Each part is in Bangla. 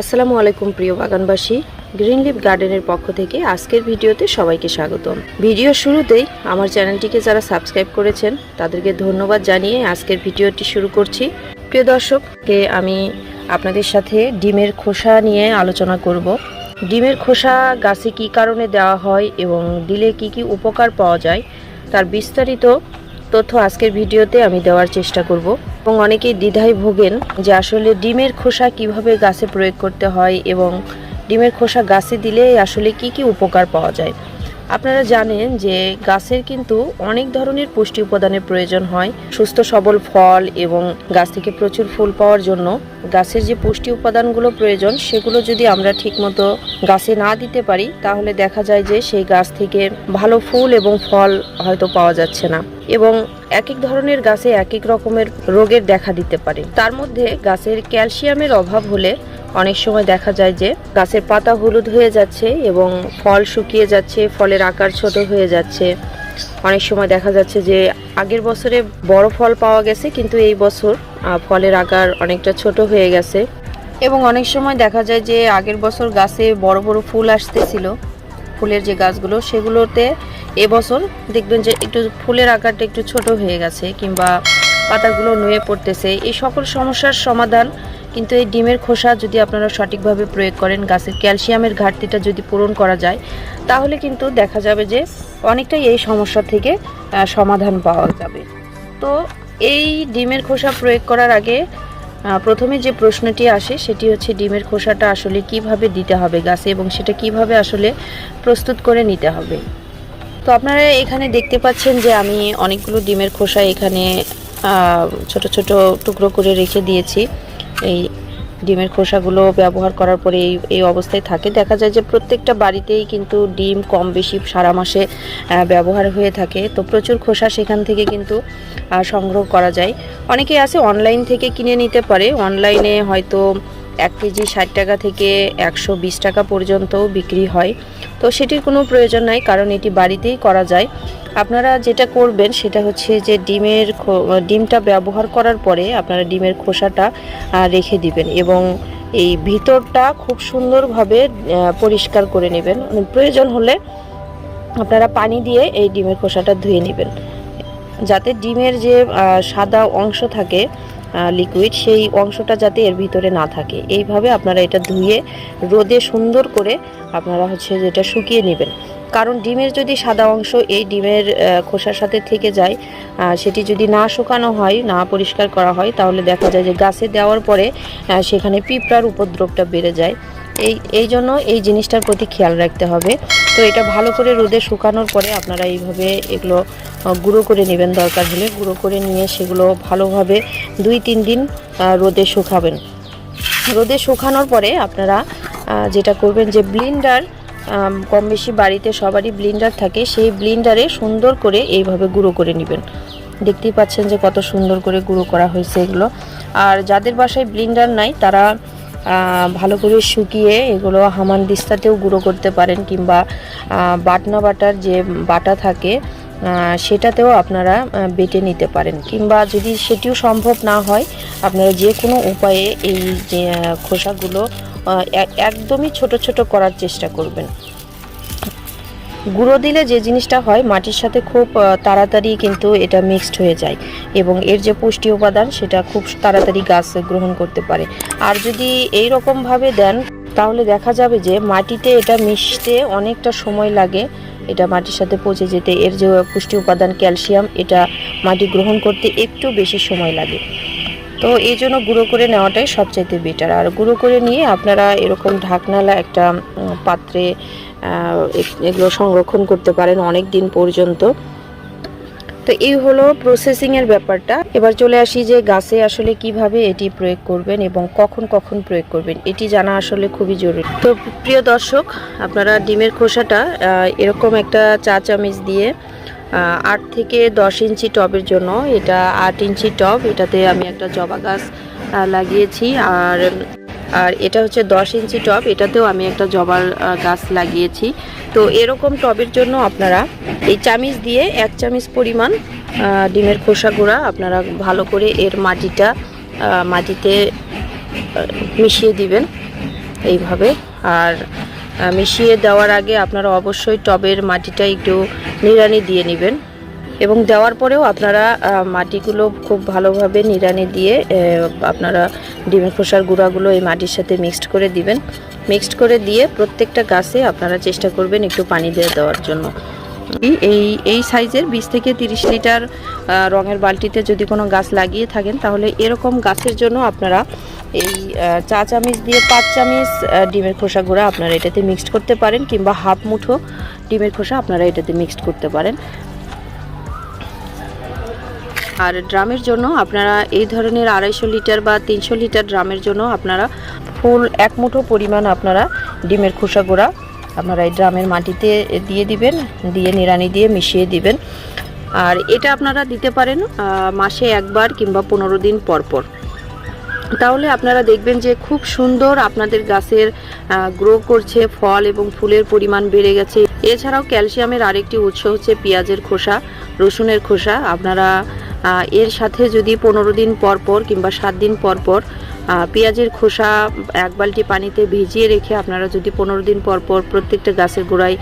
আসসালামু আলাইকুম প্রিয় বাগানবাসী গ্রিন লিফ গার্ডেনের পক্ষ থেকে আজকের ভিডিওতে সবাইকে স্বাগতম। ভিডিও শুরুতেই আমার চ্যানেলটিকে যারা সাবস্ক্রাইব করেছেন, তাদেরকে ধন্যবাদ জানিয়ে আজকের ভিডিওটি শুরু করছি। প্রিয় দর্শককে আমি আপনাদের সাথে ডিমের খোসা নিয়ে আলোচনা করব। ডিমের খোসা গাছে কি কারণে দেওয়া হয় এবং দিলে কি কি উপকার পাওয়া যায়, তার বিস্তারিত তথ্য আজকের ভিডিওতে আমি দেওয়ার চেষ্টা করব। এবং অনেকেই দ্বিধায় ভোগেন যে আসলে ডিমের খোসা কীভাবে গাছে প্রয়োগ করতে হয় এবং ডিমের খোসা গাছে দিলে আসলে কি কি উপকার পাওয়া যায়। আপনারা জানেন যে গাছের কিন্তু অনেক ধরনের পুষ্টি উপাদানের প্রয়োজন হয়। সুস্থ সবল ফল এবং গাছ থেকে প্রচুর ফুল পাওয়ার জন্য গাছের যে পুষ্টি উপাদানগুলো প্রয়োজন, সেগুলো যদি আমরা ঠিকমতো গাছে না দিতে পারি, তাহলে দেখা যায় যে সেই গাছ থেকে ভালো ফুল এবং ফল হয়তো পাওয়া যাচ্ছে না। এবং এক এক ধরনের গাছে এক এক রকমের রোগের দেখা দিতে পারে। তার মধ্যে গাছের ক্যালসিয়ামের অভাব হলে অনেক সময় দেখা যায় যে গাছের পাতা হলুদ হয়ে যাচ্ছে এবং ফল শুকিয়ে যাচ্ছে, ফলের আকার ছোট হয়ে যাচ্ছে। অনেক সময় দেখা যাচ্ছে যে আগের বছরে বড় ফল পাওয়া গেছে, কিন্তু এই বছর ফলের আকার অনেকটা ছোট হয়ে গেছে। এবং অনেক সময় দেখা যায় যে আগের বছর গাছে বড় বড় ফুল আসতেছিল, ফুলের যে গাছগুলো, সেগুলোতে এবছর দেখবেন যে একটু ফুলের আকারটা একটু ছোট হয়ে গেছে কিংবা পাতাগুলো নুয়ে পড়তেছে। এই সকল সমস্যার সমাধান কিন্তু এই ডিমের খোসা যদি আপনারা সঠিকভাবে প্রয়োগ করেন, গাছের ক্যালসিয়ামের ঘাটতিটা যদি পূরণ করা যায়, তাহলে কিন্তু দেখা যাবে যে অনেকটাই এই সমস্যা থেকে সমাধান পাওয়া যাবে। তো এই ডিমের খোসা প্রয়োগ করার আগে প্রথমে যে প্রশ্নটি আসে, সেটি হচ্ছে ডিমের খোসাটা আসলে কীভাবে দিতে হবে গাছে এবং সেটা কীভাবে আসলে প্রস্তুত করে নিতে হবে। তো আপনারা এখানে দেখতে পাচ্ছেন যে আমি অনেকগুলো ডিমের খোসা এখানে ছোট ছোট টুকরো করে রেখে দিয়েছি। এই ডিমের খোসাগুলো ব্যবহার করার পরে এই এই অবস্থায় থাকে। দেখা যায় যে প্রত্যেকটা বাড়িতেই কিন্তু ডিম কম বেশি সারা মাসে ব্যবহার হয়ে থাকে। তো প্রচুর খোসা সেখান থেকে কিন্তু সংগ্রহ করা যায়। অনেকে আছে অনলাইন থেকে কিনে নিতে পারে। অনলাইনে হয়তো এক কেজি ষাট টাকা থেকে একশো বিশ টাকা পর্যন্ত বিক্রি হয়। তো সেটির কোনো প্রয়োজন নাই, কারণ এটি বাড়িতেই করা যায়। আপনারা যেটা করবেন সেটা হচ্ছে যে ডিমের ডিমটা ব্যবহার করার পরে আপনারা ডিমের খোসাটা রেখে দিবেন এবং এই ভিতরটা খুব সুন্দরভাবে পরিষ্কার করে নেবেন। প্রয়োজন হলে আপনারা পানি দিয়ে এই ডিমের খোসাটা ধুয়ে নেবেন। যাতে ডিমের যে সাদা অংশ থাকে লিকুইড সেই অংশটা যাতে এর ভিতরে না থাকে। এইভাবে আপনারা এটা ধুয়ে, রোদে সুন্দর করে আপনারা হচ্ছে যেটা শুকিয়ে নেবেন। কারণ ডিমের যদি সাদা অংশ এই ডিমের খোসার সাথে থেকে যায় সেটি যদি না শুকানো হয়, না পরিষ্কার করা হয়, তাহলে দেখা যায় যে গাছে দেওয়ার পরে সেখানে পিঁপড়ার উপদ্রবটা বেড়ে যায়। এই এই জন্য এই জিনিসটার প্রতি খেয়াল রাখতে হবে। তো এটা ভালো করে রোদে শুকানোর পরে আপনারা এইভাবে এগুলো গুঁড়ো করে নেবেন দরকার হলে। গুঁড়ো করে নিয়ে সেগুলো ভালোভাবে দুই, তিন দিন রোদে শুকাবেন। রোদে শুকানোর পরে আপনারা যেটা করবেন যে ব্লিন্ডার কম বেশি বাড়িতে সবারই ব্লিন্ডার থাকে, সেই ব্লিন্ডারে সুন্দর করে এইভাবে গুঁড়ো করে নেবেন। দেখতেই পাচ্ছেন যে কত সুন্দর করে গুঁড়ো করা হয়েছে এগুলো। আর যাদের বাসায় ব্লিন্ডার নাই, তারা ভালো করে শুকিয়ে এগুলো হামান দিস্তাতেও গুঁড়ো করতে পারেন কিংবা বাটনা বাটার যে বাটা থাকে সেটাতেও আপনারা বেটে নিতে পারেন। কিংবা যদি সেটিও সম্ভব না হয়, আপনারা যে কোনো উপায়ে এই যে খোসাগুলো একদমই ছোট ছোট করার চেষ্টা করবেন। গুঁড়ো দিলে যে জিনিসটা হয়, মাটির সাথে খুব তাড়াতাড়ি কিন্তু এটা মিক্সড হয়ে যায়। এবং এর যে পুষ্টি উপাদান, সেটা খুব তাড়াতাড়ি গাছ গ্রহণ করতে পারে। আর যদি এই রকমভাবে দেন, তাহলে দেখা যাবে যে মাটিতে এটা মিশতে অনেকটা সময় লাগে। এটা মাটির সাথে পচে যেতে, এর যে পুষ্টি উপাদান ক্যালসিয়াম, এটা মাটি গ্রহণ করতে একটু বেশি সময় লাগে। তো এই জন্য গুঁড়ো করে নেওয়াটাই সবচাইতে বেটার আর গুঁড়ো করে নিয়ে আপনারা এরকম ঢাকনালা একটা পাত্রে এগুলো সংরক্ষণ করতে পারেন অনেক দিন পর্যন্ত। তো এই হলো প্রসেসিং এর ব্যাপারটা। এবার চলে আসি যে গাছে আসলে কীভাবে এটি প্রয়োগ করবেন এবং কখন কখন প্রয়োগ করবেন, এটি জানা আসলে খুবই জরুরি। তো প্রিয় দর্শক, আপনারা ডিমের খোসাটা এরকম একটা চা চামচ দিয়ে আট থেকে দশ ইঞ্চি টবের জন্য, এটা আট ইঞ্চি টব, এটাতে আমি একটা জবা গাছ লাগিয়েছি। আর আর এটা হচ্ছে দশ ইঞ্চি টব, এটাতেও আমি একটা জবার গাছ লাগিয়েছি। তো এরকম টবের জন্য আপনারা এই চামিচ দিয়ে এক চামিচ পরিমাণ ডিমের খোসা গুঁড়া আপনারা ভালো করে এর মাটিটা মাটিতে মিশিয়ে দিবেন এইভাবে। আর মিশিয়ে দেওয়ার আগে আপনারা অবশ্যই টবের মাটিটা একটু নিড়ানি দিয়ে নেবেন। এবং দেওয়ার পরেও আপনারা মাটিগুলো খুব ভালোভাবে নিড়ানি দিয়ে আপনারা ডিমের খোসার গুঁড়াগুলো এই মাটির সাথে মিক্সড করে দিবেন। মিক্সড করে দিয়ে প্রত্যেকটা গাছে আপনারা চেষ্টা করবেন একটু পানি দিয়ে দেওয়ার জন্য। এই- এই সাইজের বিশ থেকে তিরিশ লিটার রঙের বালতিতে যদি কোনো গাছ লাগিয়ে থাকেন, তাহলে এরকম গাছের জন্য আপনারা এই চা চামিচ দিয়ে পাঁচ চামিচ ডিমের খোসা গুঁড়া আপনারা এটাতে মিক্সড করতে পারেন, কিংবা হাফ মুঠো ডিমের খোসা আপনারা এটাতে মিক্সড করতে পারেন। আর ড্রামের জন্য আপনারা এই ধরনের আড়াইশো লিটার বা তিনশো লিটার ড্রামের জন্য আপনারা ফুল এক মুঠো পরিমাণ আপনারা ডিমের খোসা গুঁড়া আপনারা এই ড্রামের মাটিতে দিয়ে দিবেন, দিয়ে নিড়ানি দিয়ে মিশিয়ে দিবেন। আর এটা আপনারা দিতে পারেন মাসে একবার কিংবা পনেরো দিন পর পর। তাহলে আপনারা দেখবেন যে খুব সুন্দর আপনাদের গাছের গ্রো করছে, ফল এবং ফুলের পরিমাণ বেড়ে গেছে। এছাড়াও ক্যালসিয়ামের আরেকটি উৎস হচ্ছে পেঁয়াজের খোসা, রসুনের খোসা। আপনারা এর সাথে যদি পনেরো দিন পর পর কিংবা সাত দিন পর পর পেঁয়াজের খোসা এক বালটি পানিতে ভিজিয়ে রেখে আপনারা যদি পনেরো দিন পর পর প্রত্যেকটা গাছের গোড়ায়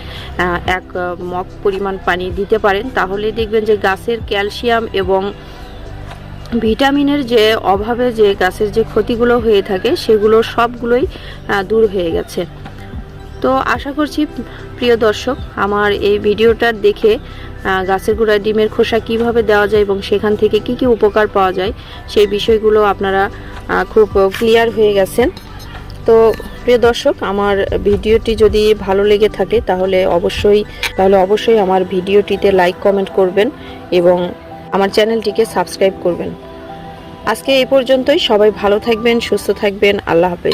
এক মগ পরিমাণ পানি দিতে পারেন, তাহলে দেখবেন যে গাছের ক্যালসিয়াম এবং ভিটামিনের যে অভাবে যে গাছের যে ক্ষতিগুলো হয়ে থাকে, সেগুলো সবগুলোই দূর হয়ে গেছে। তো আশা করছি, প্রিয় দর্শক, আমার এই ভিডিওটা দেখে গাছের গোড়ায় ডিমের খোসা কীভাবে দেওয়া যায় এবং সেখান থেকে কি কি উপকার পাওয়া যায়, সেই বিষয়গুলো আপনারা খুব ক্লিয়ার হয়ে গেছেন। তো প্রিয় দর্শক, আমার ভিডিওটি যদি ভালো লেগে থাকে, তাহলে অবশ্যই তাহলে অবশ্যই আমার ভিডিওটিতে লাইক কমেন্ট করবেন এবং আমার চ্যানেলটিকে সাবস্ক্রাইব করবেন। আজকে এই পর্যন্তই। সবাই ভালো থাকবেন, সুস্থ থাকবেন। আল্লাহ হাফেজ।